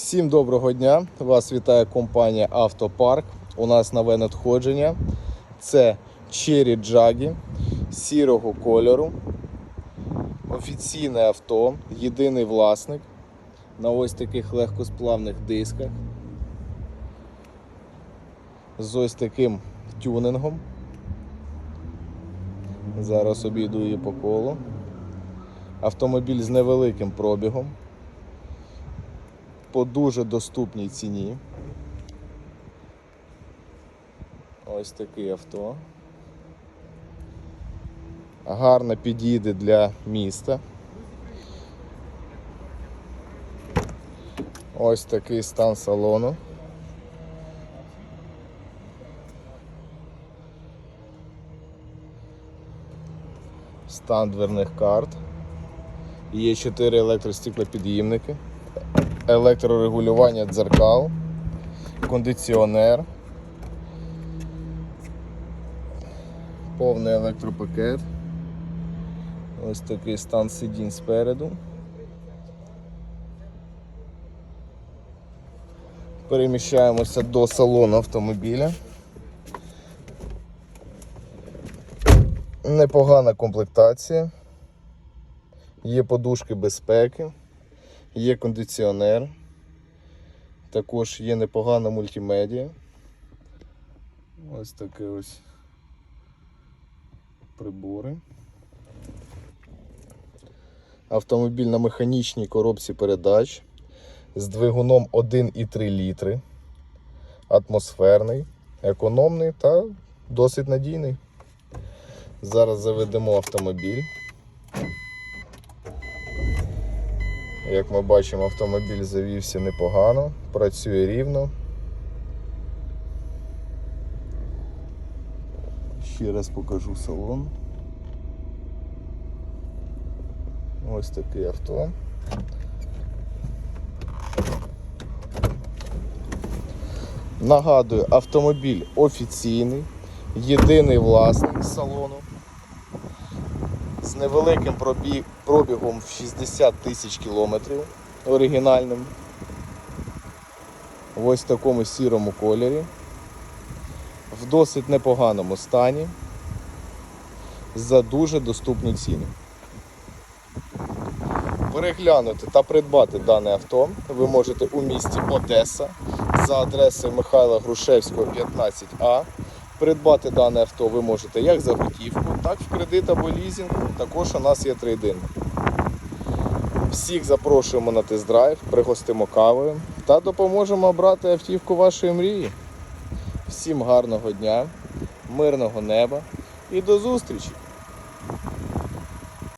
Всім доброго дня! Вас вітає компанія Автопарк. У нас нове надходження. Це Cherry Jaggy сірого кольору. Офіційне авто, єдиний власник на ось таких легкосплавних дисках. З ось таким тюнингом. Зараз обійду її по колу. Автомобіль з невеликим пробігом по дуже доступній ціні. Ось такий авто. Гарно підійде для міста. Ось такий стан салону. Стан дверних карт. Є 4 електростеклопід'ємники електрорегулювання дзеркал, кондиціонер, повний електропакет. Ось такий стан сидінь спереду. Переміщаємося до салону автомобіля. Непогана комплектація. Є подушки безпеки є кондиціонер, також є непогана мультимедіа. Ось таке ось прибори. Автомобіль на механічній коробці передач з двигуном 1,3 літри, атмосферний, економний та досить надійний. Зараз заведемо автомобіль. Як ми бачимо, автомобіль завівся непогано, працює рівно. Ще раз покажу салон. Ось таке авто. Нагадую, автомобіль офіційний, єдиний власник салону з невеликим пробіг, пробігом в 60 тисяч кілометрів оригінальним. В ось такому сірому кольорі. В досить непоганому стані. За дуже доступні ціни. Переглянути та придбати дане авто ви можете у місті Одеса за адресою Михайла Грушевського 15А. Придбати дане авто ви можете як за готівку, так в кредит або лізинг. Також у нас є трейдинг. Всіх запрошуємо на тест-драйв, пригостимо кавою та допоможемо обрати автівку вашої мрії. Всім гарного дня, мирного неба і до зустрічі!